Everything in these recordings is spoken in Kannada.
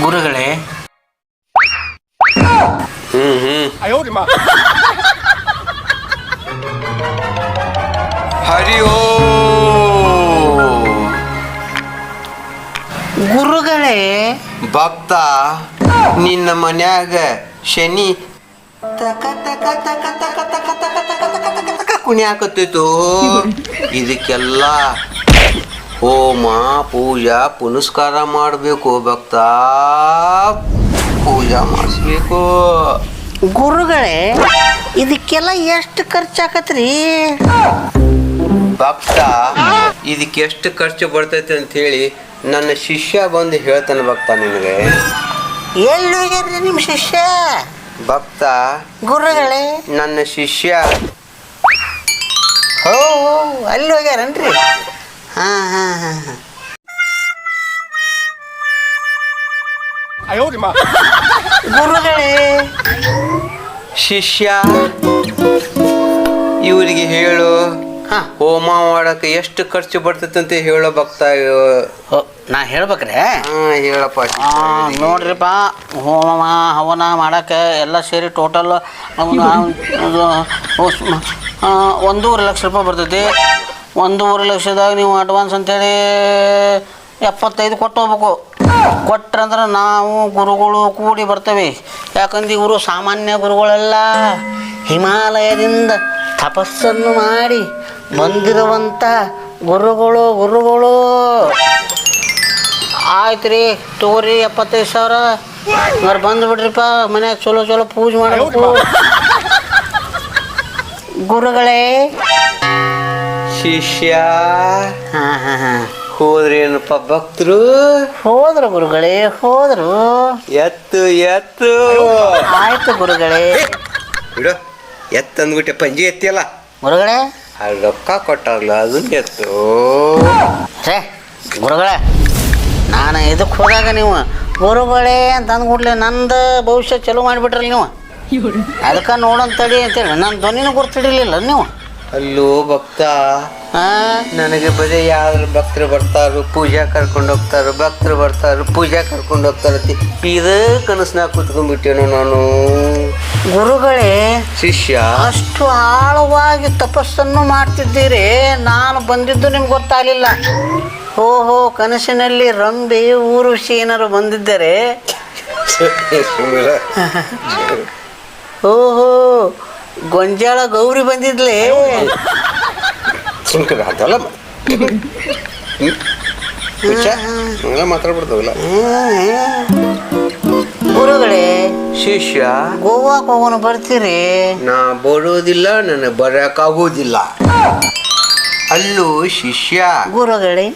ಗುರುಗಳೇ ಹ್ಮ್ ಹ್ಮ್ ಹರಿ ಓ ಗುರುಗಳೇ ಭಕ್ತ ನಿನ್ನ ಮನ್ಯಾಗ ಶನಿ ತಕ ತಕ ತಕ ತಕ ತಕ ತಕ ತಕ ತಕ ತಕ ಕುಣ್ಯಾಕತ್ತಿತ್ತು ಇದಕ್ಕೆಲ್ಲ ಹೋಮ ಪೂಜಾ ಪುನಸ್ಕಾರ ಮಾಡಬೇಕು ಭಕ್ತ. ಪೂಜಾ ಮಾಡಿಸ್ಬೇಕು. ಗುರುಗಳೇ ಇದಕ್ಕೆಲ್ಲ ಎಷ್ಟು ಖರ್ಚಾಕತ್ರಿ? ಭಕ್ತ ಇದಕ್ಕೆ ಎಷ್ಟು ಖರ್ಚು ಬರ್ತೈತೆ ಅಂತ ಹೇಳಿ ನನ್ನ ಶಿಷ್ಯ ಬಂದು ಹೇಳ್ತಾನೆ ಭಕ್ತ ನಿನಗೆ. ಎಲ್ಲಿ ನಿಮ್ಮ ಶಿಷ್ಯ? ಭಕ್ತ ಗುರುಗಳೇ. ನನ್ನ ಶಿಷ್ಯ ಓ ಓ, ಅಲ್ಲಿ ಹೋಗ್ಯಾರನ್ರಿ? ಹಾ ಹಾ ಹಾ ಹಾ. ಗುರುಗಳೇ ಶಿಷ್ಯ ಇವರಿಗೆ ಹೇಳು. ಹಾ. ಹೋಮ ಮಾಡಕ್ಕೆ ಎಷ್ಟು ಖರ್ಚು ಬರ್ತೈತೆ ಅಂತ ಹೇಳೋ ಭಕ್ತ ಓ, ನಾ ಹೇಳ್ಬೇಕ್ರೆ? ಹಾ ಹೇಳಪ್ಪ. ಆ, ನೋಡ್ರಿಪ್ಪ ಹೋಮ ಹವನ ಮಾಡಕ್ಕೆ ಎಲ್ಲ ಸೇರಿ ಟೋಟಲ್ ಒಂದೂವರೆ ಲಕ್ಷ ರೂಪಾಯಿ ಬರ್ತೈತಿ. ಒಂದೂವರೆ ಲಕ್ಷದಾಗ ನೀವು ಅಡ್ವಾನ್ಸ್ ಅಂತೇಳಿ ಎಪ್ಪತ್ತೈದು ಕೊಟ್ಟು ಹೋಗ್ಬೇಕು. ಕೊಟ್ರಂದ್ರೆ ನಾವು ಗುರುಗಳು ಕೂಡಿ ಬರ್ತೇವೆ. ಯಾಕಂದ್ರೆ ಇವರು ಸಾಮಾನ್ಯ ಗುರುಗಳೆಲ್ಲ. ಹಿಮಾಲಯದಿಂದ ತಪಸ್ಸನ್ನು ಮಾಡಿ ಬಂದಿರುವಂಥ ಗುರುಗಳು ಗುರುಗಳು. ಆಯ್ತು ರೀ ತಗೋರಿ ಎಪ್ಪತ್ತೈದು ಸಾವಿರ. ಬಂದು ಬಿಡ್ರಿಪ್ಪ ಮನ್ಯಾಗ ಚಲೋ ಚಲೋ ಪೂಜೆ ಮಾಡಬೇಕು. ಗುರುಗಳೇ. ಶಿಷ್ಯ ಹಾಂ ಹಾಂ ಹಾಂ. ಹೋದ್ರೇನಪ್ಪ ಭಕ್ತರು? ಹೋದ್ರು ಗುರುಗಳೇ ಹೋದ್ರು. ಎತ್ತು ಎತ್ತು. ಆಯ್ತು ಗುರುಗಳೇ. ಬಿಡು ಎತ್ತು ಅಂದ್ಬಿಟ್ಟೆ ಪಂಜಿ ಎತ್ತಿಯಲ್ಲ. ಗುರುಗಳೇ. ಆ ರೊಕ್ಕ ಕೊಟ್ಟಾರಲ್ಲ ಅದನ್ನ ಎತ್ತು. ರೇ ಗುರುಗಳೇ ನಾನು ಇದಕ್ಕೆ ಹೋದಾಗ ನೀವು ಗುರುಗಳೇ ಅಂತ ಅಂದ್ಕೊಡ್ಲಿ ನಂದು ಭವಿಷ್ಯ ಚಲೋ ಮಾಡಿಬಿಟ್ರಲ್ಲ ನೀವು. ಅದಕ್ಕೆ ನೋಡಂತಡಿ ಅಂತೇಳಿ. ನನ್ನ ಧ್ವನಿನೂ ಗುರ್ತಿಡಿಲಿಲ್ಲ ನೀವು. ಅಲ್ಲೋ ಭಕ್ತ. ಹಾಂ ನನಗೆ ಬರೀ ಯಾರು ಭಕ್ತರು ಬರ್ತಾರು ಪೂಜಾ ಕರ್ಕೊಂಡು ಹೋಗ್ತಾರೋ ಭಕ್ತರು ಬರ್ತಾರೋ ಪೂಜಾ ಕರ್ಕೊಂಡು ಹೋಗ್ತಾರತಿ ಇದೇ ಕನಸನ್ನ ಕುತ್ಕೊಂಡ್ಬಿಟ್ಟೇನು ನಾನು. ಗುರುಗಳೇ ಶಿಷ್ಯ. ಅಷ್ಟು ಆಳವಾಗಿ ತಪಸ್ಸನ್ನು ಮಾಡ್ತಿದ್ದೀರಿ. ನಾನು ಬಂದಿದ್ದು ನಿಮ್ಗೆ ಗೊತ್ತಾಗಲಿಲ್ಲ. ಓಹೋ ಕನಸಿನಲ್ಲಿ ರಂಬೆ ಊರು ಏನಾರು ಬಂದಿದ್ದರೆ. ಓಹೋ ಗೊಂಜಾಳ ಗೌರಿ ಬಂದಿದ್ಲೇ. ಹಂಗ ಮಾತ್ರ ಮಾತಾಡ್ಬಿಡ್ತಾವಲ್ಲ. ಗುರುಗಳೇ ಶಿಷ್ಯ. ಗೋವಾ ಹೋಗೋಣ ಬರ್ತೀರಿ? ನಾ ಬರೋದಿಲ್ಲ ನನಗೆ ಬರಕಾಗೋದಿಲ್ಲ. ಅಲ್ಲೂ ಶಿಷ್ಯ ಗುರುಗಳೇ.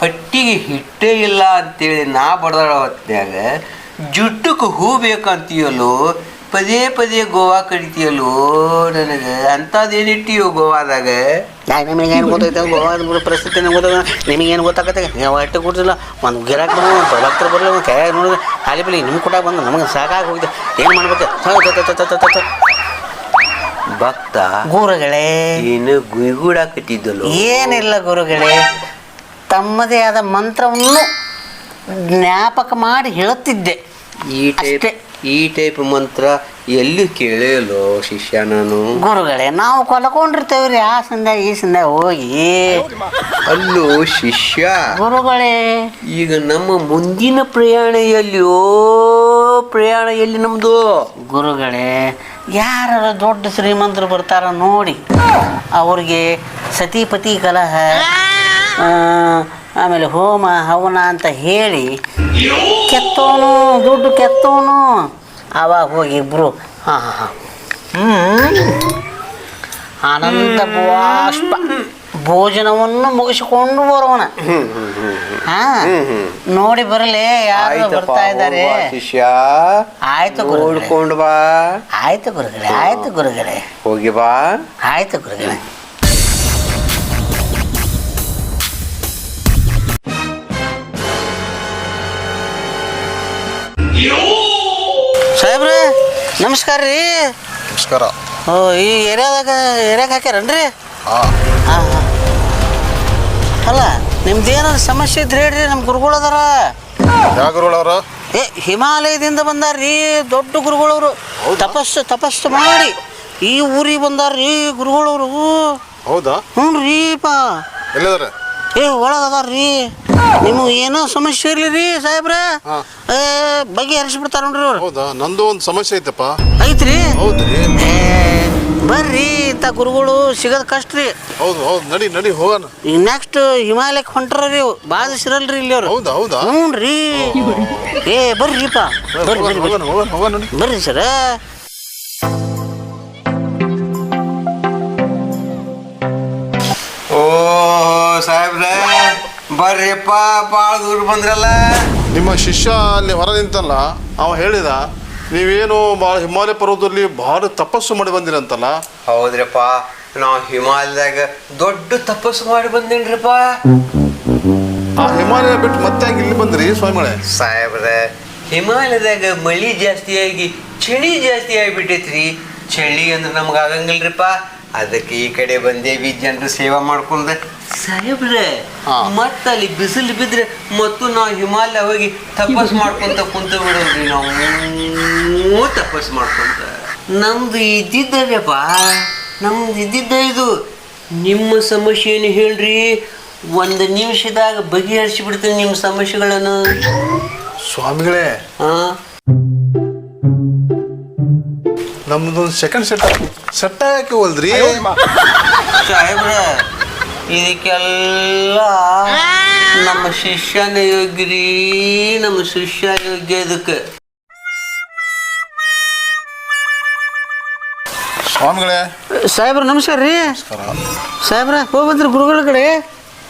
ಹೊಟ್ಟಿಗೆ ಹಿಟ್ಟೇ ಇಲ್ಲ ಅಂತೇಳಿ ನಾ ಬಡದಾಡ ಹೊತ್ನ್ಯಾಗ ಜುಟ್ಟಕ್ಕೆ ಹೂ ಬೇಕಂತೀಯಲ್ಲೋ ಪದೇ ಪದೇ ಗೋವಾ ಕಡಿತೀಯಲ್ಲೋ ನನಗೆ? ಅಂಥದ್ದೇನಿಟ್ಟಿಯೋ ಗೋವಾದಾಗ? ಏನು ಗೊತ್ತೈತೆ ಗೋವಾದ ಪರಿಸ್ಥಿತಿ ನಂಗೆ ಗೊತ್ತಾಗ ನಿಮಗೇನು ಗೊತ್ತಾಗತ್ತೆ ನೀವು ಹೊಟ್ಟೆ ಕೊಡ್ತಿಲ್ಲ ಒಂದು ಗಿರಾಕ್ ಬಂದು ಒಂದು ಭಕ್ತರು ಬರಲಿ ಒಂದು ಕೈ ನೋಡಿದ್ರೆ ಖಾಲಿ ಬಲಿ ನಿಮ್ಮ ಕೂಡ ಬಂದು ನಮಗೆ ಸಾಕಾಗಿ ಹೋಗಿದೆ. ಏನು ಮಾಡ್ಬೇಕು. ಭಕ್ತ ಗುರುಗಳೇ. ಏನು ಗುಯ್ಗೂಡಾಕತ್ತಿದ್ದಲ್ಲೋ ಏನಿಲ್ಲ ಗುರುಗಳೇ. ತಮ್ಮದೇ ಆದ ಮಂತ್ರವನ್ನು ಜ್ಞಾಪಕ ಮಾಡಿ ಹೇಳುತ್ತಿದ್ದೆ. ಈ ಟೈಪ್ ಅಷ್ಟೇ. ಈ ಟೈಪ್ ಮಂತ್ರ ಎಲ್ಲಿ ಕೇಳಲೋ ಶಿಷ್ಯ ನಾನು? ಗುರುಗಳೇ ನಾವು ಕೊಲ್ಕೊಂಡಿರ್ತೇವ್ರಿ ಆ ಸಂದ ಈ ಸಂದ ಹೋಗಿ. ಅಲ್ಲೋ ಶಿಷ್ಯ. ಗುರುಗಳೇ. ಈಗ ನಮ್ಮ ಮುಂದಿನ ಪ್ರಯಾಣ ಎಲ್ಲಿಯೋ ಪ್ರಯಾಣ ಎಲ್ಲಿ ನಮ್ದು? ಗುರುಗಳೇ ಯಾರು ದೊಡ್ಡ ಶ್ರೀಮಂತರು ಬರ್ತಾರ ನೋಡಿ. ಅವ್ರಿಗೆ ಸತಿಪತಿ ಕಲಹ ಆ, ಆಮೇಲೆ ಹೋಮ ಹವನ ಅಂತ ಹೇಳಿ ಕೆತ್ತೋನು ದುಡ್ಡು ಕೆತ್ತೋನು. ಆವಾಗ ಹೋಗಿ ಇಬ್ರು ಹಾಂ ಹಾಂ ಹಾಂ. ಆನಂದ ಬಾಷ್ಪ ಭೋಜನವನ್ನು ಮುಗಿಸಿಕೊಂಡು ಬರೋಣ. ಹಾ. ನೋಡಿ ಬರಲಿ ಯಾರು ಬರ್ತಾ ಇದ್ದಾರೆ. ಆಯ್ತು ಗುರುಗಳೇ. ಬಾ. ಆಯ್ತು ಗುರುಗಳೇ ಆಯ್ತು ಗುರುಗಳೇ. ಹೋಗಿ ಬಾ. ಆಯ್ತು ಗುರುಗಳೇ. ಸಾಹೇಬ್ರೆ ನಮಸ್ಕಾರ ರೀ. ನಮಸ್ಕಾರ. ಓ ಈ ಏರಿಯಾದಾಗ ಏರಿಯಾಗ ಹಾಕ್ಯಾರನ್ರಿ? ಹಾಂ. ಹಾಂ ಅಲ್ಲ ನಿಮ್ದು ನಿಮ್ದೇನಾದ್ರು ಸಮಸ್ಯೆ ಇದ್ರೆ ಹೇಳ್ರಿ ನಮ್ಮ ಗುರುಗಳು ಅದಾರ. ಯಾವ ಗುರುಗಳವ್ರ ಏ ಹಿಮಾಲಯದಿಂದ ಬಂದಾರ್ರಿ ದೊಡ್ಡ ಗುರುಗಳವರು ತಪಸ್ಸು ತಪಸ್ಸು ಮಾಡಿ ಈ ಊರಿಗೆ ಬಂದಾರ್ರಿ ಗುರುಗಳವರು ಹೌದಾ? ಹ್ಞೂ ರೀಪ ಎಲ್ಲಿದಾರೆ? ಏ ಒಳಗದಾರ್ರಿ ನಿಮಗೆ ಏನೋ ಸಮಸ್ಯೆ ಇರ್ಲಿ ರೀ ಸಾಹೇಬ್ರ. ಬಗೆ ಏ ಬಗ್ಗೆ ಹರಿಸ್ಬಿಡ್ತಾರ ನೋಡ್ರಿ ಅವ್ರು. ಹೌದಾ? ನಂದು ಒಂದು ಸಮಸ್ಯೆ ಐತಪ್ಪ. ಐತ್ರಿ? ಹೌದ್ರಿ? ಏ ಬರ್ರಿ ಇಂಥ ಗುರುಗಳು ಸಿಗೋದು ಕಷ್ಟ ರೀ. ಹೌದು ಹೌದು. ನಡಿ ನಡಿ ಹೋಗೋಣ. ಈಗ ನೆಕ್ಸ್ಟ್ ಹಿಮಾಲಯಕ್ಕೆ ಹೊಂಟ್ರ ರೀ ಭಾಳ ದಿವಸ ಇಲ್ಲಿ ಅವ್ರು. ಹೌದಾ ಹೌದಾ? ಹ್ಞೂ ರೀ. ಏ ಬರ್ರಿಪ್ಪ ಬರ್ರಿ ಹೋಗೋಣ ಬರ್ರಿ ಬರ್ರಿ. ಹೋಗೋಣ ಹೋಗೋಣ ಹೋಗೋಣ ನಡಿ. ಬರ್ರಿ ಸರ. ಓ ಸಾಹೇಬ್ರೆ. ಬರ್ರಿಪ್ಪ ಭಾಳ ದೂರ ಬಂದ್ರಲ್ಲ. ನಿಮ್ಮ ಶಿಷ್ಯ ಅಲ್ಲಿ ಹೊರ ನಿಂತಲ್ಲ ಅವ ಹೇಳಿದ ನೀವೇನು ಭಾಳ ಹಿಮಾಲಯ ಪರ್ವತದಲ್ಲಿ ಭಾಳ ತಪಸ್ಸು ಮಾಡಿ ಬಂದಿರಂತಲ್ಲ. ಹೌದ್ರಪ್ಪ ನಾವು ಹಿಮಾಲಯದಾಗ ದೊಡ್ಡ ತಪಸ್ಸು ಮಾಡಿ ಬಂದೇನ್ರಪ್ಪ. ಆ ಹಿಮಾಲಯ ಬಿಟ್ಟು ಮತ್ತೆ ಇಲ್ಲಿ ಬಂದ್ರಿ ಸ್ವಾಮಿಗಳೇ? ಸಾಹೇಬ್ರೆ ಹಿಮಾಲಯದಾಗ ಮಳಿ ಜಾಸ್ತಿ ಆಗಿ ಚಳಿ ಜಾಸ್ತಿ ಆಗಿಬಿಟ್ಟೈತ್ರಿ. ಚಳಿ ಅಂದ್ರೆ ನಮ್ಗೆ ಆಗಂಗಿಲ್ರಿಪ್ಪ. ಅದಕ್ಕೆ ಈ ಕಡೆ ಬಂದೇವಿ ಜನರು ಸೇವಾ ಮಾಡ್ಕೊಂಡೆ ಸಾಹೇಬ್ರೆ. ಮತ್ತ ಅಲ್ಲಿ ಬಿಸಿಲು ಬಿದ್ರೆ ಮತ್ತು ನಾವು ಹಿಮಾಲಯ ಹೋಗಿ ತಪಸ್ ಮಾಡ್ಕೊಂತ ಕುಂತ ಬಿಡೋದ್ರಿ ನಾವು. ತಪಸ್ ಮಾಡ್ಕೊಂತ. ನಮ್ದು ಇದ್ದಿದ್ದರಪ್ಪ ನಮ್ದು ಇದ್ದಿದ್ದ ಇದು. ನಿಮ್ಮ ಸಮಸ್ಯೆ ಏನು ಹೇಳ್ರಿ. ಒಂದು ನಿಮಿಷದಾಗ ಬಗೆಹರಿಸಿ ಬಿಡ್ತೀನಿ ನಿಮ್ಮ ಸಮಸ್ಯೆಗಳನ್ನು. ಸ್ವಾಮಿಗಳೇ ಹಾ. ನಮ್ದೊಂದು ಸೆಕೆಂಡ್ ಸೆಟ್ ಸೆಟ್ ಯಾಕೆ ಹೋಲ್ದ್ರಿ ಸಾಹೇಬ್ರ ಇದಕ್ಕೆಲ್ಲ ನಮ್ಮ ಶಿಷ್ಯನ ಯೋಗ್ಯರಿ ನಮ್ಮ ಶಿಷ್ಯ ಯೋಗ್ಯ ಇದಕ್ಕೆ. ಸ್ವಾಮಿಗಳೇ ಸಾಹೇಬ್ರ ನಮಸ್ಕಾರ ರೀ. ಸಾಹೇಬ್ರ ಹೋಗಿ ಬಂದ್ರಿ ಗುರುಗಳ ಕಡೆ.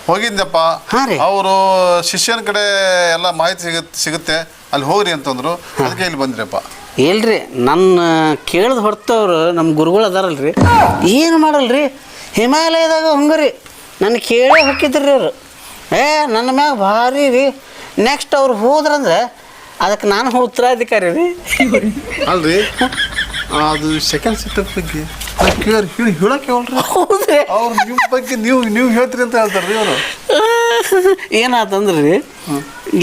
ಹೋಗಿದ್ದಪ್ಪ. ಹಾ ರೀ. ಅವರು ಶಿಷ್ಯನ ಕಡೆ ಎಲ್ಲ ಮಾಹಿತಿ ಸಿಗುತ್ತೆ ಸಿಗುತ್ತೆ. ಅಲ್ಲಿ ಹೋಗ್ರಿ ಅಂತಂದ್ರು. ಅದಕ್ಕೆ ಇಲ್ಲಿ ಬಂದ್ರಪ್ಪ. ಇಲ್ರಿ ನನ್ನ ಕೇಳಿದ ಹೊರ್ತವ್ರು ನಮ್ಮ ಗುರುಗಳು ಅದಾರಲ್ರಿ. ಏನು ಮಾಡಲ್ರಿ? ಹಿಮಾಲಯದಾಗ ಹಂಗರಿ. ನನ್ನ ಕೇಳೇ ಹಾಕಿದ್ರಿ ಅವರು. ಏ ನನ್ನ ಮ್ಯಾಗ ಭಾರಿ ರೀ. ನೆಕ್ಸ್ಟ್ ಅವ್ರು ಹೋದ್ರಂದ್ರೆ ಅದಕ್ಕೆ ನಾನು ಉತ್ತರಾಧಿಕಾರಿ ರೀ. ಅಲ್ರಿ? ಅದು ಸೆಕೆಂಡ್ ಸೆಟಪ್ ಬಗ್ಗೆ. ಕೇಳಿ ಹೇಳಿ ಹೇಳಕ್ಕೆ ಹೇಳ್ರಿ. ಹೌದ್ರಿ. ಅವ್ರು ನಿಮ್ಮ ಬಗ್ಗೆ ನೀವು ನೀವು ಹೇಳ್ತೀರಿ ಅಂತ ಹೇಳ್ತಾರ್ರಿ ಅವರು ಏನಾತಂದ್ರೆ? ರೀ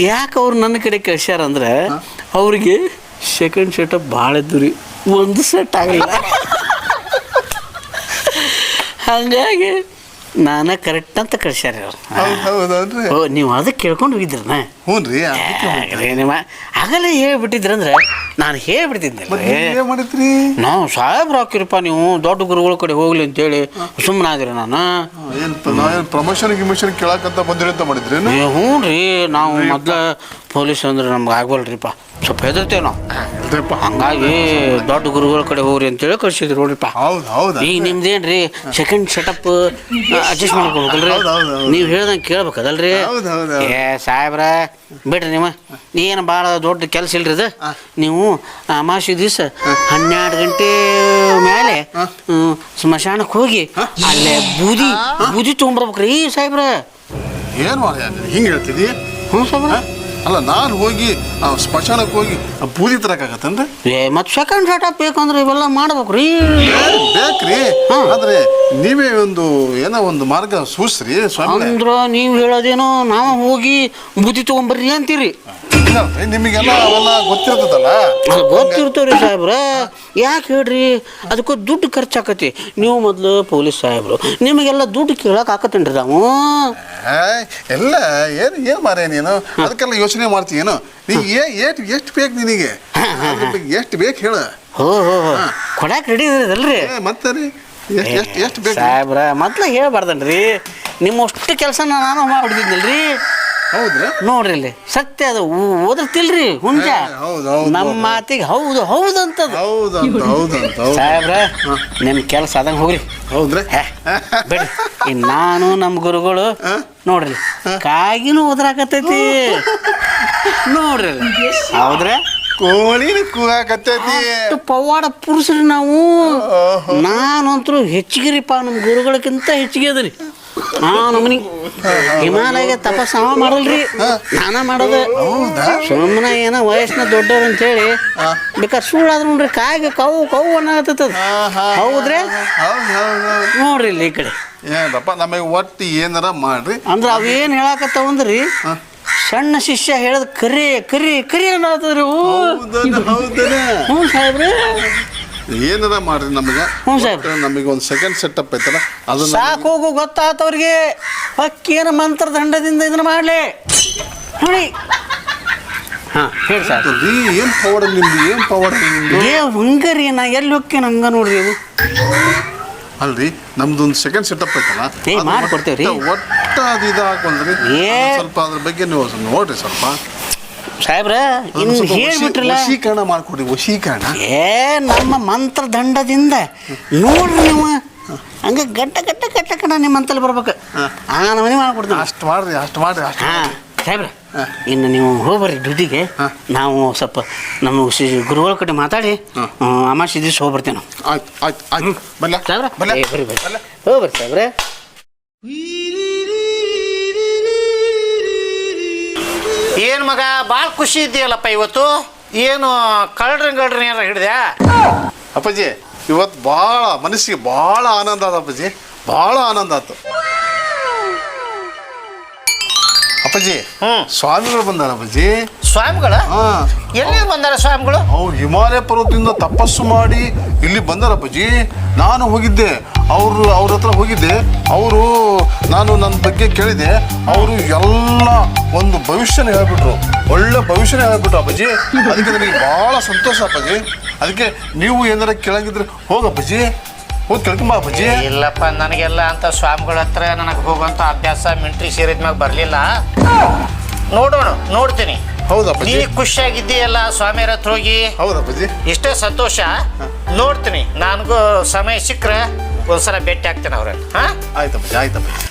ಯಾಕೆ ಅವ್ರು ನನ್ನ ಕಡೆ ಕಳ್ಸ್ಯಾರ ಅಂದ್ರೆ ಅವ್ರಿಗೆ ಸೆಕೆಂಡ್ ಸೆಟಪ್ ಭಾಳ ಇದ್ದು ರೀ. ಒಂದು ಸೆಟ್ ಆಗಲಿಲ್ಲ ಹಾಗಾಗಿ ನಾನೇ ಕರೆಕ್ಟ್ ಅಂತ ಕಳ್ಸ್ಯಾರ ಅವ್ರು. ಹೌದು ಹೌದನ್ರಿ. ಓ ನೀವು ಅದಕ್ಕೆ ಕೇಳ್ಕೊಂಡು ಹೋಗಿದ್ರನ? ಹ್ಞೂ ರೀ ನಿಮ್ಮ ಆಗಲೇ ಹೇಳ್ಬಿಟ್ಟಿದ್ರಂದ್ರೆ ನಾನು ಹೇಳ್ಬಿಡ್ತಿದ್ದೆ ಮಾಡಿದ್ರಿ? ನಾವು ಸಾಹೇಬ್ರು ಹಾಕಿರಪ್ಪ ನೀವು ದೊಡ್ಡ ಗುರುಗಳ ಕಡೆ ಹೋಗ್ಲಿ ಅಂತೇಳಿ ಸುಮ್ಮನಾದ್ರಿ ನಾನು. ಏನು ಪ್ರಮೋಷನ್ ಗಿಮೋಷನ್ ಕೇಳಕ್ಕಂತ ಬಂದಿರಿ ಅಂತ ಮಾಡಿದ್ರಿ ಹ್ಞೂ ರೀ ನಾವು ಮೊದ್ಲ ಪೊಲೀಸ್ ಅಂದ್ರೆ ನಮ್ಗೆ ಆಗ್ಬಲ್ರಿಪ್ಪ ಸ್ವಲ್ಪ ಹೆದರ್ತೇವೆ ನಾವು. ಹಂಗಾಗಿ ದೊಡ್ಡ ಗುರುಗಳ ಕಡೆ ಹೋಗ್ರಿ ಅಂತೇಳಿ ಕಳ್ಸಿದ್ರು ನೋಡ್ರಿಪ್ಪ. ಹೌದು ಹೌದಾ. ಈಗ ನಿಮ್ದೇನ್ರಿ ಸೆಕೆಂಡ್ ಸೆಟಪ್ ಅಡ್ಜಸ್ಟ್ ಮಾಡ್ಕೊಬೇಕಲ್ರಿ. ನೀವು ಹೇಳ್ದಂಗೆ ಕೇಳ್ಬೇಕದಲ್ರಿ. ಏ ಸಾಹೇಬ್ರ ಬಿಡ್ರಿ ನಿಮ್ಮ ಏನು ಭಾಳ ದೊಡ್ಡ ಕೆಲಸ ಇಲ್ರಿ ಇದು ನೀವು ಅಮಾವಾಸ್ಯೆ ದಿವಸ ಹನ್ನೆರಡು ಗಂಟೆ ಮೇಲೆ ಸ್ಮಶಾನಕ್ಕೆ ಹೋಗಿ ಅಲ್ಲೇ ಬೂದಿ ಬೂದಿ ತೊಗೊಂಡ್ಬರ್ಬೇಕ್ರಿ. ಸಾಹೇಬ್ರ. ಏನು ಹಿಂಗೆ ಹೇಳ್ತಿದ್ದೀವಿ ಹ್ಞೂ ಸಾಹೇಬ್ರ. ಅಲ್ಲ ನಾನು ಹೋಗಿ ಆ ಸ್ಮಶಾನಕ್ಕೆ ಹೋಗಿ ಆ ಬೂದಿ ಮತ್ತೆ ಏ ಮತ್ತು ಸೆಕೆಂಡ್ ಸೆಟಪ್ ಬೇಕಂದ್ರೆ ಇವೆಲ್ಲ ಮಾಡ್ಬೇಕ್ರಿ. ಬೇಕ್ರಿ. ಆದ್ರೆ ನೀವೇ ಒಂದು ಏನೋ ಒಂದು ಮಾರ್ಗ ಸೂಚ್ರಿ ಸ್ವಾಮಿ ಅಂದ್ರ ನೀವು ಹೇಳೋದೇನೋ ನಾವು ಹೋಗಿ ಬುದ್ಧಿ ತೊಗೊಂಬರ್ರಿ ಅಂತೀರಿ. ನಿಮಗೆಲ್ಲ ಅವೆಲ್ಲ ಗೊತ್ತಿರ್ತದಲ್ಲ? ಅದು ಗೊತ್ತಿರ್ತವ್ರಿ ಸಾಹೇಬ್ರ. ಯಾಕೆ ಹೇಳ್ರಿ ಅದಕ್ಕೂ ದುಡ್ಡು ಖರ್ಚಾಕತಿ. ನೀವು ಮೊದಲು ಪೊಲೀಸ್ ಸಾಹೇಬ್ರು ನಿಮಗೆಲ್ಲ ದುಡ್ಡು ಕೇಳಕ್ ಆಕತ್ತೇನ್ರಿ ನಾವು? ಎಲ್ಲ ಏನು ಏನು ಮಾರೇ ನೀನು? ಅದಕ್ಕೆಲ್ಲ ಯೋಚನೆ ಮಾಡ್ತೀಯೇನು ನೀ ಏ ಏಟ್ ಎಷ್ಟು ಬೇಕು ನಿನಗೆ? ಎಷ್ಟು ಬೇಕು ಹೇಳು? ಹೋ ಹೋ ಹೋ. ಕೊಡಾಕ್ ರೆಡಿ ಇದ್ರಲ್ರಿ ಏ ಮತ್ತೆ ರೀ ಎಷ್ಟು ಎಷ್ಟು ಎಷ್ಟು ಬೇಕು? ಸಾಹೇಬ್ರ ಮೊದ್ಲ ಹೇಳ್ಬಾರ್ದನ್ರಿ. ನಿಮ್ಮಷ್ಟು ಕೆಲಸ ನಾನು ಮಾಡ್ಬಿಡ್ತಿದ್ನಲ್ರಿ ಹೌದ್ರಾ? ನೋಡ್ರಿ ಇಲ್ಲಿ ಸತ್ಯ ಅದು. ಓದಿರ್ತಿಲ್ರಿ ಹುಂಜ. ಹೌದು, ನಮ್ಮ ಮಾತಿಗೆ ಹೌದು ಹೌದು ಅಂತದು ಹೌದಂತ ಹೌದಂತ ಹೌದು. ಸಾಹೇಬ್ರ ನಿಮ್ ಕೆಲಸ ಆದಂಗೆ ಹೋಗ್ರಿ. ಹೌದ್ರಿ? ಹೇ, ಬಿಡ್ರಿ. ಇನ್ ನಾನು ನಮ್ಮ ಗುರುಗಳು? ನೋಡ್ರಿ ಕಾಗಿನೂ ಓದ್ರಾಕತೈತಿ ನೋಡ್ರಿ ಹೌದ್ರೆ? ಕೋಳಿನ ಕೂಗಾಕತ್ತೈತಿ ಅಷ್ಟು ಪವಾಡ ಪುರುಷರಿ ನಾವು. ನಾನಂತರ ಹೆಚ್ಚಿಗಿರಿಪ್ಪ ನಮ್ಮ ಗುರುಗಳಕ್ಕಿಂತ ಹೆಚ್ಚಿಗೆ ಅದರಿ. ಹಾ ನಮ್ಮನಿ ಹಿಮಾಲಯ ತಪಸ್ ಅವ ಮಾಡಲ್ರಿ. ಸ್ನಾನ ಮಾಡೋದ. ಸುಮ್ಮನ ಏನ ವಯಸ್ಸಿನ ದೊಡ್ಡವ್ರು ಅಂತೇಳಿ. ಬೇಕಾದ್ರೆ ಸುಳ್ಳಾದ್ರು ನೋಡ್ರಿ ಕಾಯಿಗೆ ಕವು ಕವು ಅನ್ನಕತ್ತದ. ಹೌದ್ರಿ ಹೌದು ಹೌದು ಹೌದು ನೋಡ್ರಿ ಇಲ್ಲಿ ಈ ಕಡೆ. ಏನಪ್ಪ ನಮಗೆ ಒಟ್ಟು ಏನಾರ ಮಾಡ್ರಿ. ಅಂದ್ರೆ ಅವೇನು ಹೇಳಾಕತ್ತಾವಂದ್ರಿ. ಸಣ್ಣ ಶಿಷ್ಯ ಹೇಳದ್ ಕರಿ ಕರಿ ಕರಿ ಅನ್ನೋದ್ರಿ ಹ್ಞೂ ಸಾಹೇಬ್ರೆ. ಏನದ ಮಾಡ್ರಿ ನಮಗೆ? ಹ್ಞೂ ಸಾಹೇಬ್. ನಮಗೆ ಒಂದು ಸೆಕೆಂಡ್ ಸೆಟಪ್ ಐತಲ್ಲ ಅದನ್ನ ಸಾಕು ಹೋಗು ಗೊತ್ತಾತವ್ರಿಗೆ. ಅಕ್ಕೇನ ಮಂತ್ರದಂಡದಿಂದ ಇದನ್ನ ಮಾಡ್ಲಿ. ನೋಡಿ. ಹಾ ಹೇಳಿ ಸರ್ ರೀ ಏನು ಪವರ್ ನಿಮ್ದು ಏನು ಪವರ್ ನಿಮ್ದು ದೇವ್ ಹಂಗರಿ ನಾ ಎಲ್ಲಿ ಹೋಗ್ತೀನಿ ಹಂಗ ನೋಡ್ರಿ ಇವು ಅಲ್ರಿ ನಮ್ದೊಂದು ಸೆಕೆಂಡ್ ಸೆಟಪ್ ಐತಲ್ಲ? ಏ, ಅದು ಮಾಡ್ಕೊಡ್ತೇವ್ರಿ. ಒಟ್ಟ- ಒಟ್ಟ ಅದು ಇದು ಹಾಕೊಂಡ್ರಿ ಏ. ಸ್ವಲ್ಪ ಅದ್ರ ಬಗ್ಗೆ ನೀವು ಸ್ವಲ್ಪ ನೋಡ್ರಿ ಸ್ವಲ್ಪ. ಸಾಹೇಬ್ರ ಇನ್ನು ಸ್ವಲ್ಪ ವಶೀ- ಹೇಳ್ಬಿಟ್ರಲ್ಲ. ವಶೀಕರಣ ಮಾಡ್ಕೊಡ್ರಿ ವಶೀಕರಣ. ಏ ನಮ್ಮ ಮಂತ್ರ ದಂಡದಿಂದ ನೋಡ್ರಿ ನೀವು. ಹಂಗ ಗಟ್ಟ ಗಟ್ಟ ಗಟ್ಟ ಕಣ ನಿಮ್ಮ ಅಂತಲ್ಲಿ ಬರ್ಬೇಕು. ಆ ನಮನಿ ಮಾಡ್ಕೊಡ್ತೀನಿ ಅಷ್ಟು ಮಾಡ್ರಿ ಅಷ್ಟು ಮಾಡ್ರಿ ಅಷ್ಟು ಹಾ ಸಾಹೇಬ್ರ. ಇನ್ನು ನೀವು ಹೋಗ್ಬರ್ರಿ ಡ್ಯೂಟಿಗೆ. ನಾವು ಸ್ವಲ್ಪ ನಮ್ಮ ಶ್ರೀ ಗುರುಗಳ ಕಡೆ ಮಾತಾಡಿ. ಅಮಾಸಿ ದಿವಸ ಹೋಗ್ಬರ್ತೇವೆ ನಾವು. ಆಯ್ತು ಆಯ್ತು ಆಯ್ತು. ಬಲ್ಲ ಬಲ್ಲ ಬರ್ರಿ ಬರ್ರಿ. ಹೋಗ್ಬರ್ರಿ ಸಾಹೇಬ್ರೆ. ಏನು ಮಗ ಭಾಳ ಖುಷಿ ಇದೆಯಲ್ಲಪ್ಪ ಇವತ್ತು? ಏನು ಕಳ್ರಿ ಗಳ್ರಿ ಏನಾರ ಹಿಡ್ದ್ಯಾ? ಅಪ್ಪಾಜಿ ಇವತ್ತು ಭಾಳ ಮನಸ್ಸಿಗೆ ಭಾಳ ಆನಂದ ಆದ ಅಪ್ಪಾಜಿ. ಭಾಳ ಆನಂದ ಆಯ್ತು ಅಪ್ಪಾಜಿ ಹ್ಮ್. ಸ್ವಾಮಿಗಳು ಬಂದಾರ ಅಪ್ಪಾಜಿ. ಸ್ವಾಮಿಗಳ? ಹಾ. ಎಲ್ಲಿ ಬಂದಾರ ಸ್ವಾಮಿಗಳು? ಅವ್ರು ಹಿಮಾಲಯ ಪರ್ವತದಿಂದ ತಪಸ್ಸು ಮಾಡಿ ಇಲ್ಲಿ ಬಂದಾರ ಅಪ್ಪಾಜಿ. ನಾನು ಹೋಗಿದ್ದೆ ಅವರು ಅವ್ರ ಹತ್ರ ಹೋಗಿದ್ದೆ. ಅವರು ನಾನು ನನ್ನ ಬಗ್ಗೆ ಕೇಳಿದೆ. ಅವರು ಎಲ್ಲ ಒಂದು ಭವಿಷ್ಯನ ಹೇಳ್ಬಿಟ್ರು. ಒಳ್ಳೆ ಭವಿಷ್ಯನ ಹೇಳ್ಬಿಟ್ರು ಅಪ್ಪಾಜಿ. ಅದಕ್ಕೆ ನನಗೆ ಭಾಳ ಸಂತೋಷ ಅಪ್ಪಾಜಿ. ಅದಕ್ಕೆ ನೀವು ಏನಾರ ಕೇಳಂಗಿದ್ರೆ ಹೋಗಪ್ಪಾಜಿ. ಹೋಗಿ ಕೇಳ್ಕೊಂಬ ಅಪ್ಪಾಜಿ. ಇಲ್ಲಪ್ಪ ನನಗೆಲ್ಲ ಅಂತ ಸ್ವಾಮಿಗಳ ಹತ್ರ ನನಗೆ ಹೋಗುವಂತ ಅಭ್ಯಾಸ ಮಿಂಟ್ರಿ ಸೇರಿದ ಮ್ಯಾಗ ಬರಲಿಲ್ಲ. ನೋಡೋಣ ನೋಡ್ತೀನಿ. ಹೌದಪ್ಪಾಜಿ ನೀ ಖುಷಿಯಾಗಿದ್ದೀಯಲ್ಲ ಸ್ವಾಮಿಯರ ಹತ್ರ ಹೋಗಿ? ಹೌದಪ್ಪಾಜಿ ಇಷ್ಟೇ ಸಂತೋಷ? ನೋಡ್ತೀನಿ ನನಗೂ ಸಮಯ ಸಿಕ್ಕರೆ ಒಂದ್ಸಲ ಭೇಟಿ ಆಗ್ತೇನೆ ಅವ್ರನ್ನ. ಹಾಂ? ಆಯ್ತಪ್ಪಾಜಿ ಆಯ್ತಪ್ಪಾಜಿ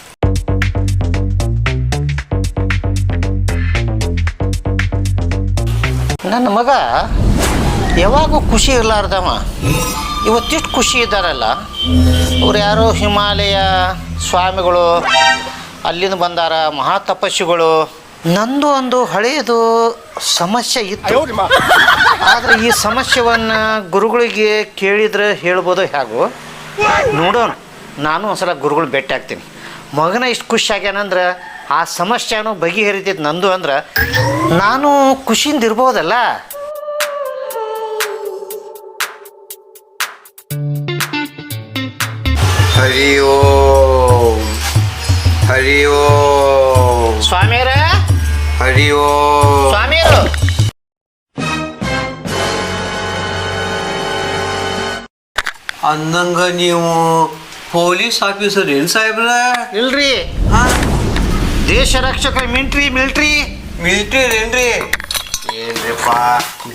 ನನ್ನ ಮಗ ಯಾವಾಗೂ ಖುಷಿ ಇರಲಾರ್ದವ. ಇವತ್ತಿಷ್ಟು ಖುಷಿ ಇದ್ದಾರಲ್ಲ. ಅವ್ರು ಯಾರೋ? ಹಿಮಾಲಯ ಸ್ವಾಮಿಗಳು ಅಲ್ಲಿಂದ ಬಂದಾರ ಮಹಾ ತಪಸ್ವಿಗಳು ನಂದು ಒಂದು ಹಳೆಯದು ಸಮಸ್ಯೆ ಇತ್ತು. ಆದರೆ ಈ ಸಮಸ್ಯೆಯನ್ನು ಗುರುಗಳಿಗೆ ಕೇಳಿದ್ರೆ ಹೇಳ್ಬೋದು ಹೇಗೋ? ನೋಡೋಣ. ನಾನು ಒಂದ್ಸಲ ಗುರುಗಳು ಭೇಟಿ ಆಗ್ತೀನಿ. ಮಗನ ಇಷ್ಟು ಖುಷಿ ಆಗ್ಯಾನಂದ್ರೆ ಆ ಸಮಸ್ಯೆನೂ ಬಗೆಹರಿತೈತೆ ನಂದು ಅಂದ್ರೆ ನಾನು ಖುಷಿಯಿಂದ ಇರ್ಬೋದಲ್ಲ? ಹರಿ ಓಂ. ಹರಿ ಓಂ. ಸ್ವಾಮಿಯರ? ಹರಿ ಓಂ. ಸ್ವಾಮಿಯರು? ಅಂದಂಗ ನೀವು ಪೊಲೀಸ್ ಆಫೀಸರ್ ಏನ್ ಸಾಹೇಬ್ರ? ಇಲ್ರಿ. ಹಾ. ದೇಶ ರಕ್ಷಕರ ಮಿಲ್ಟ್ರಿ ಮಿಲ್ಟ್ರಿ. ಮಿಲ್ಟ್ರಿ ಏನ್ರಿ? ಏನ್ರಿಪ್ಪ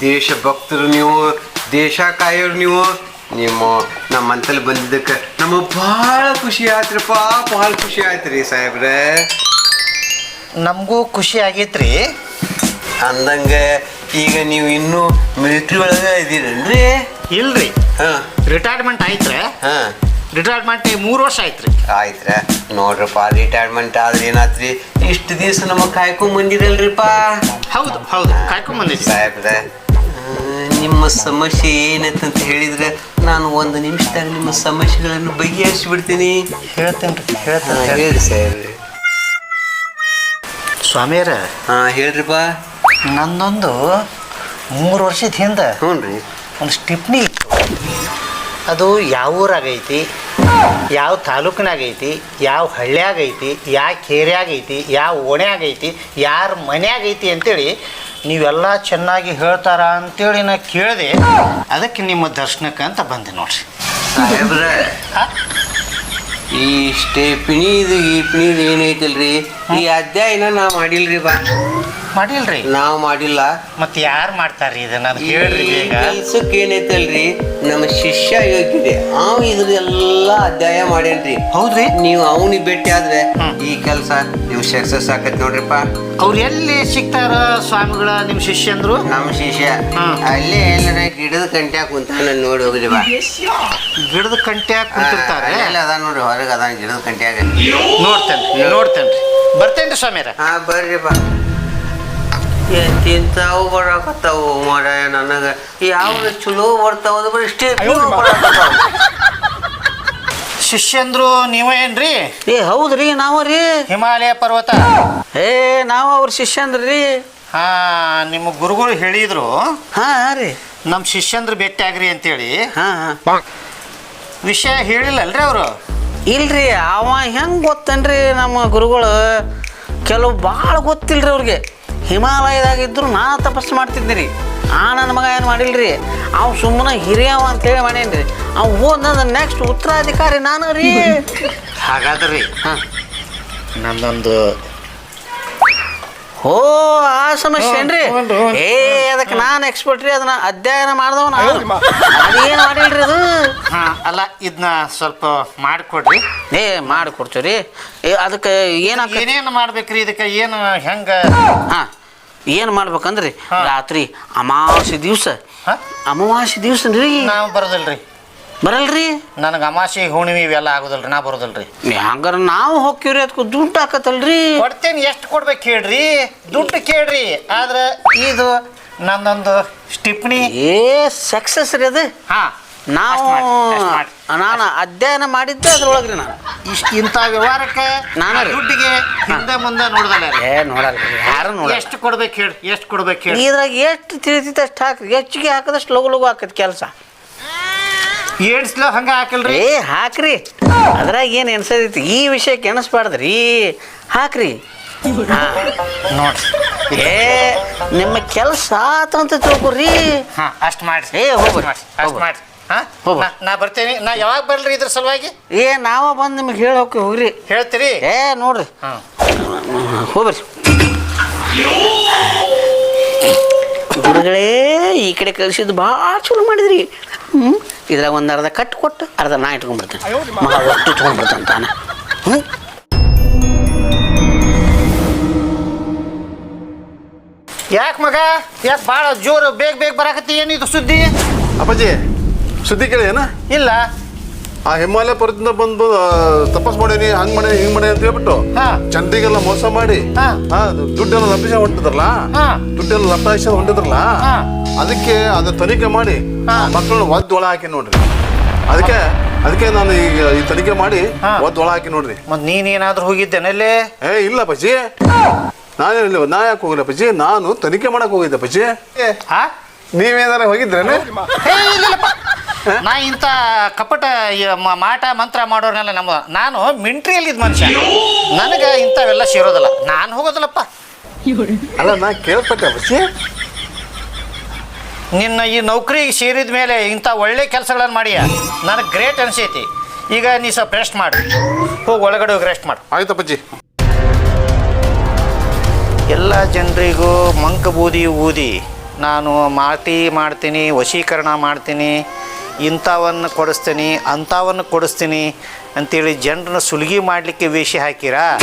ದೇಶ ಭಕ್ತರು ನೀವು ದೇಶ ಕಾಯೋರು ನೀವು ನಿಮ್ಮ ನಮ್ಮ ಅಂತಲ್ಲಿ ಬಂದಿದ್ದಕ್ಕೆ ನಮಗೆ ಭಾಳ ಖುಷಿ ಆಯ್ತ್ರಪ್ಪ ಭಾಳ ಖುಷಿ ಆಯ್ತ್ರಿ ಸಾಹೇಬ್ರೆ. ನಮಗೂ ಖುಷಿ ಆಗೈತ್ರಿ. ಅಂದಂಗೆ ಈಗ ನೀವು ಇನ್ನೂ ಮಿಲಿಟ್ರಿ ಒಳಗೆ ಇದ್ದೀರೇನ್ರಿ? ಇಲ್ರಿ. ಹಾಂ. ರಿಟೈರ್ಮೆಂಟ್ ಆಯ್ತ್ರೆ. ಹಾಂ. ರಿಟೈರ್ಮೆಂಟ್ ಮೂರು ವರ್ಷ ಆಯ್ತ್ರಿ. ಆಯ್ತ್ರ. ನೋಡ್ರಪ್ಪ ರಿಟೈರ್ಮೆಂಟ್ ಆದ್ರೆ ಏನಾತ್ರಿ? ಇಷ್ಟು ದಿವಸ ನಮಗೆ ಕಾಯ್ಕೊಂಡ್ ಬಂದಿರಲ್ರಿಪ್ಪ? ಹೌದು ಹೌದು. ಕಾಯ್ಕೊಂಡ್ ಬಂದಿದ್ವಿ. ಸಾಹೇಬ್ರೆ ನಿಮ್ಮ ಸಮಸ್ಯೆ ಅಂತ ಹೇಳಿದ್ರೆ ನಾನು ಒಂದು ನಿಮಿಷದಾಗ ನಿಮ್ಮ ಸಮಸ್ಯೆಗಳನ್ನು ಬಗೆಹರಿಸಿ ಬಿಡ್ತೀನಿ ಹೇಳ್ತೇನೆ ರೀ ಹಾ, ಹೇಳಿ ಸರ್. ಸ್ವಾಮಿಯರ ಹಾಂ ಹೇಳ್ರಿಪ್ಪ. ನಂದೊಂದು ಮೂರು ವರ್ಷದ ಹಿಂದೆ ಹ್ಞೂ ರೀ. ಒಂದು ಸ್ಟಿಪ್ನಿ ಅದು ಯಾವ ಊರಾಗೈತಿ ಯಾವ ತಾಲೂಕಿನಾಗೈತಿ ಯಾವ ಹಳ್ಳಿಯಾಗೈತಿ ಯಾವ ಕೇರ್ಯಾಗ ಐತಿ ಯಾವ ಓಣೆ ಐತಿ ಯಾರ ಮನೆ ಐತಿ ಅಂತೇಳಿ ನೀವೆಲ್ಲ ಚೆನ್ನಾಗಿ ಹೇಳ್ತಾರ ಅಂತೇಳಿ ನಾ ಕೇಳಿದೆ. ಅದಕ್ಕೆ ನಿಮ್ಮ ದರ್ಶನಕ್ಕೆ ಅಂತ ಬಂದೆ ನೋಡ್ರಿ. ಸಾಹೇಬ್ರೆ? ಈ ಇಷ್ಟೇ ಪಿಣಿದು ಈ ಪಿಣಿದು ಏನೈತಿಲ್ರಿ ಈ ಅಧ್ಯಾಯನ ನಾ ಮಾಡಿಲ್ರಿ ಬಾ. ಮಾಡಿಲ್ರಿ? ನಾವು ಮಾಡಿಲ್ಲ. ಮತ್ತೆ ಯಾರು ಮಾಡ್ತಾರ್ರಿ ಇದನ್ನ? ನಾನು ಹೇಳ್ರಿ ಬೇಗ. ಕೆಲ್ಸಕ್ಕೆ ಏನೈತಲ್ರಿ ನಮ್ಮ ಶಿಷ್ಯ ಯೋಗ್ಯದೆ ಅವ ಇದ್ರೆಲ್ಲ ಅಧ್ಯಾಯ ಮಾಡೇನ್ರಿ ಹೌದ್ರಿ? ನೀವು ಅವನಿಗೆ ಭೇಟಿ ಆದ್ರೆ ಈ ಕೆಲಸ ನೀವು ಸಕ್ಸಸ್ ಆಕತ್ ನೋಡ್ರಿಪ್ಪ. ಅವ್ರು ಎಲ್ಲಿ ಸಿಗ್ತಾರ ಸ್ವಾಮಿಗಳ ನಿಮ್ಮ ಶಿಷ್ಯಂದ್ರು ನಮ್ಮ ಶಿಷ್ಯ. ಅಲ್ಲಿ ಎಲ್ಲರ ಗಿಡದ ಕಂಟ್ಯಾಗ ಕುಂತಾನ ನೋಡಿ ಹೋಗ್ರಿ ಬಾ. ಗಿಡದ ಕಂಟ್ಯಾಗ ಕುಂತಿರ್ತಾರೆ? ಎಲ್ಲ ಅದ ನೋಡ್ರಿ ಹೊರಗೆ ಅದ ಗಿಡದ ಕಂಟ್ಯಾಗ. ನೋಡ್ತೇನೆ ನೋಡ್ತೇನ್ರಿ. ಬರ್ತೇನ್ರಿ ಸ್ವಾಮಿಯರ. ಹಾ ಬರ್ರಿ ಬಾ. ತಿಂತಾವು ಬರಾಕತ್ತಾವು ಮಾರಾಯ ನನಗ? ಯಾವ ಚಲೋ ಬರ್ತಾವ ಅಂದ್ರೆ ಬರೀ ಇಷ್ಟೇ ಶಿಷ್ಯಂದ್ರು ನೀವೇನ್ರಿ ಏ ಹೌದ್ರಿ ನಾವ ರೀ ಹಿಮಾಲಯ ಪರ್ವತ. ಏ ನಾವು ಅವ್ರ ಶಿಷ್ಯಂದ್ರಿ. ಹಾ ನಿಮ್ಮ ಗುರುಗಳು ಹೇಳಿದ್ರು. ಹಾ ರೀ. ನಮ್ಮ ಶಿಷ್ಯಂದ್ರು ಭೇಟಿ ಆಗ್ರಿ ಅಂತೇಳಿ. ಹಾ ಹಾ. ವಿಷಯ ಹೇಳಿಲ್ಲಲ್ರಿ ಅವರು? ಇಲ್ರಿ ಅವ ಹೆಂಗ್ ಗೊತ್ತನ್ರಿ ನಮ್ಮ ಗುರುಗಳು? ಕೆಲವು ಭಾಳ ಗೊತ್ತಿಲ್ರಿ ಅವ್ರಿಗೆ. ಹಿಮಾಲಯದಾಗಿದ್ರು ನಾನು ತಪಸ್ಸು ಮಾಡ್ತಿದ್ದೆ ರೀ ಆ ನನ್ನ ಮಗ ಏನು ಮಾಡಿಲ್ರಿ? ಅವ್ ಸುಮ್ಮನೆ ಹಿರಿಯವ ಅಂತೇಳಿ ಮಾಡೇನ್ರಿ. ಅವ್ ಹೋದ ನೆಕ್ಸ್ಟ್ ಉತ್ತರಾಧಿಕಾರಿ ನಾನು ರೀ ಹಾಗಾದ್ರಿ ಹಾಂ. ನಂದೊಂದು ಓ ಆ ಸಮಸ್ಯೆ ಏನ್ರಿ. ಏ ಅದಕ್ಕೆ ನಾನು ಎಕ್ಸ್ಪರ್ಟ್ ರೀ ಅದನ್ನ ಅಧ್ಯಯನ ಮಾಡ್ದವ ಅದೇನು ಮಾಡಿಲ್ರಿ ಅದು? ಹಾ ಅಲ್ಲ ಇದನ್ನ ಸ್ವಲ್ಪ ಮಾಡಿಕೊಡ್ರಿ. ಏ ಮಾಡಿ ಕೊಡ್ತೀವಿ ಏ ಅದಕ್ಕೆ ಏನಾಕ ಏನೇನು ಮಾಡ್ಬೇಕ್ರಿ ಇದಕ್ಕೆ ಏನು ಹೆಂಗ? ಹಾ ಏನು ಮಾಡ್ಬೇಕಂದ್ರಿ. ರಾತ್ರಿ ಅಮಾವಾಸ್ಯೆ ದಿವಸ. ಅಮಾವಾಸ್ಯ ಅಮಾವಾಸ್ಯೆ ದಿವಸ ರೀ ನಾವು ಬರೋದಿಲ್ರಿ. ಬರಲ್ರಿ? ನನಗೆ ಅಮಾಸೆ ಹುಣ್ಣಿಮೆ ಇವೆಲ್ಲ ಆಗೋದಲ್ರಿ ನಾ ಬರೋದಲ್ರಿ. ಹಂಗಾರ ನಾವು ಹೋಗ್ತೀವ್ರಿ ಅದಕ್ಕೆ ದುಡ್ಡು ಹಾಕತ್ತಲ್ರಿ? ಕೊಡ್ತೇನೆ ಎಷ್ಟು ಕೊಡ್ಬೇಕು ಹೇಳ್ರಿ ದುಡ್ಡು ಕೇಳ್ರಿ ಆದ್ರೆ ಇದು ನನ್ನೊಂದು ಸ್ಟಿಪ್ನಿ. ಏ ಸಕ್ಸಸ್ ರೀ ಅದು. ಹಾಂ ನಾವು ನಾನು ಅಧ್ಯಯನ ಮಾಡಿದ್ದೆ ಅದ್ರೊಳಗ್ರಿ ನಾನು. ಇಷ್ಟು ಇಂಥ ವ್ಯವಹಾರಕ್ಕೆ ನಾನು ದುಡ್ಡಿಗೆ ಹಿಂದೆ ಮುಂದೆ ನೋಡ್ದಲ್ಲ. ಏ ನೋಡಲ್ರಿ ಯಾರು ನೋಡಿ ಎಷ್ಟು ಕೊಡ್ಬೇಕು ಹೇಳಿ ಎಷ್ಟು ಕೊಡ್ಬೇಕು ಹೇಳಿ ಇದ್ರಾಗ ಎಷ್ಟು ತಿಳಿತೈತೆ ಅಷ್ಟು ಹಾಕ್ರಿ. ಹೆಚ್ಚಿಗೆ ಹಾಕಿದಷ್ಟು ಲಘು ಲಘು ಹಾಕತ್ ಕೆಲಸ. ಏಡ್ಸ್ಲ ಹಂಗ ಹಾಕಲ್ರಿ? ಏ ಹಾಕ್ರಿ. ಅದ್ರಾಗ ಏನು ಎನ್ಸದೈತಿ ಈ ವಿಷಯಕ್ಕೆ ಎಣಿಸ್ಬಾರ್ದ್ರಿ ಹಾಕ್ರಿ. ಹಾ. ನೋಡ್ರಿ. ಏ ನಿಮ್ಮ ಕೆಲಸ ಆತು ಅಂತ ತಿಳ್ಕೊರಿ. ಹಾ ಅಷ್ಟ್ ಮಾಡ್ರಿ. ಏ, ಹೋಗ್ಬಿಡಿ. ಅಷ್ಟ್ ಹೋಗ್ಬಿಡಿ. ಮಾಡಿ ಹಾ? ಹೋಗ್ಬಿಡಿ. ನಾ- ನಾ ಬರ್ತೇನೆ. ನಾ ಯಾವಾಗ ಬರ್ಲಿ ಇದ್ರ ಸಲುವಾಗಿ? ಏ ನಾವ ಬಂದು ನಿಮಗೆ ಹೇಳಿ ಹೋಗಿ ಹೋಗ್ರಿ. ಹೇಳ್ತೀರಿ? ಏ ನೋಡ್ರಿ. ಹಾ. ಹೋಗ್ರಿ. ಗುರುಗಳೇ ಈ ಕಡೆ ಕಳಿಸಿದ್ದು ಭಾಳ ಚಲೋ ಮಾಡಿದ್ರಿ. ಹ್ಞೂ ಇದ್ರಾಗ ಒಂದು ಅರ್ಧ ಕಟ್ ಕೊಟ್ಟು ಅರ್ಧ ನಾ ಇಟ್ಕೊಂಡ್ಬಿಡ್ತೇನೆ. ಮಗ ಒಟ್ಟು ಇಟ್ಕೊಂಡ್ಬಿಡ್ತಾನೆ ತಾನೆ. ಹ್ಞೂ ಯಾಕೆ ಮಗ? ಯಾಕೆ ಭಾಳ ಜೋರು ಬೇಗ ಬೇಗ ಬರಾಕತ್ತಿ? ಏನಿದು ಸುದ್ದಿ? ಅಪ್ಪಾಜಿ ಸುದ್ದಿ ಕೇಳಿ ಏನ? ಇಲ್ಲ. ಆ ಹಿಮಾಲಯ ಪರ್ವತದಿಂದ ಬಂದು ತಪಸ್ ಮಾಡೀನಿ ಹಂಗ್ ಮಾಡಿ ಹಿಂಗ್ ಮಾಡಿ ಅಂತ ಹೇಳ್ಬಿಟ್ಟು ಚಂದಿಗೆಲ್ಲ ಜನರಿಗೆಲ್ಲ ಮೋಸ ಮಾಡಿ ಹಾ. ಹಾ, ದುಡ್ಡೆಲ್ಲ ಲಪಿಸ ಹೊಂಟಿದ್ರಲ್ಲ ಹಾ. ದುಡ್ಡೆಲ್ಲ ಲಪಾಯಿಸ ಹೊಂಟಿದ್ರಲ್ಲ ಹಾ. ಅದಕ್ಕೆ ಅದ ತನಿಖೆ ಮಾಡಿ ಹಾ. ಮಕ್ಕಳನ್ನ ಒದ್ದು ಒಳ ಹಾಕಿ ನೋಡ್ರಿ ಅದಕ್ಕೆ ಅದಕ್ಕೆ ನಾನು ಈಗ ಈ ತನಿಖೆ ಮಾಡಿ ಹಾ. ಒದ್ದು ಒಳ ಹಾಕಿ ನೋಡ್ರಿ ಮತ್ ನೀನೇನಾದ್ರೂ ಹೋಗಿದ್ದೇನಲ್ಲಿ ಏ ಇಲ್ಲ ಪಜ್ಜಿ ನಾನೇನಿಲ್ಲ ನಾ ಯಾಕೆ ಹೋಗಿಲ್ಲ ಬಜ್ಜಿ ನಾನು ತನಿಖೆ ಮಾಡಕ್ ಹೋಗಿದ್ದೆ ಬಜ್ಜಿ ಏ, ಹಾ ನೀವೇನಾರ ಹೋಗಿದ್ರೇನೆ. ನಾ ಇಂಥ ಕಪಟ ಈ ಮ- ಮಾಟ ಮಂತ್ರ ಮಾಡೋರ್ನೆಲ್ಲ ನಮ್ಮ ನಾನು ಮಿಂಟ್ರಿಯಲ್ಲಿದ್ದ ಮನುಷ್ಯ. ನನಗೆ ಇಂಥವೆಲ್ಲ ಸೇರೋದಿಲ್ಲ. ನಾನು ಹೋಗೋದಲ್ಲಪ್ಪ. ಅಲ್ಲ ನಾ ಕೇಳ್ಪಟ್ಟೆ ಪಜ್ಜಿ ನಿನ್ನ ಈ ನೌಕರಿಗೆ ಸೇರಿದ ಮೇಲೆ ಇಂಥ ಒಳ್ಳೆ ಕೆಲಸಗಳನ್ನು ಮಾಡಿಯ? ನನಗೆ ಗ್ರೇಟ್ ಅನಿಸೈತಿ. ಈಗ ನೀ ಸ್ವಲ್ಪ ರೆಸ್ಟ್ ಮಾಡು. ಹೋಗಿ ಒಳಗಡೆ ಹೋಗಿ ರೆಸ್ಟ್ ಮಾಡು. ಆಯ್ತಪ್ಪಜ್ಜಿ ಎಲ್ಲ ಜನರಿಗೂ ಮಂಕ ಬೂದಿ ಊದಿ. ನಾನು ಮಾತಿ ಮಾಡ್ತೀನಿ ವಶೀಕರಣ ಮಾಡ್ತೀನಿ. ಇಂಥವನ್ನು ಕೊಡಿಸ್ತೀನಿ ಅಂಥವನ್ನು ಕೊಡಿಸ್ತೀನಿ ಅಂತೇಳಿ ಜನರನ್ನ ಸುಲಿಗೆ ಮಾಡಲಿಕ್ಕೆ ವೇಷ ಹಾಕಿರಾ?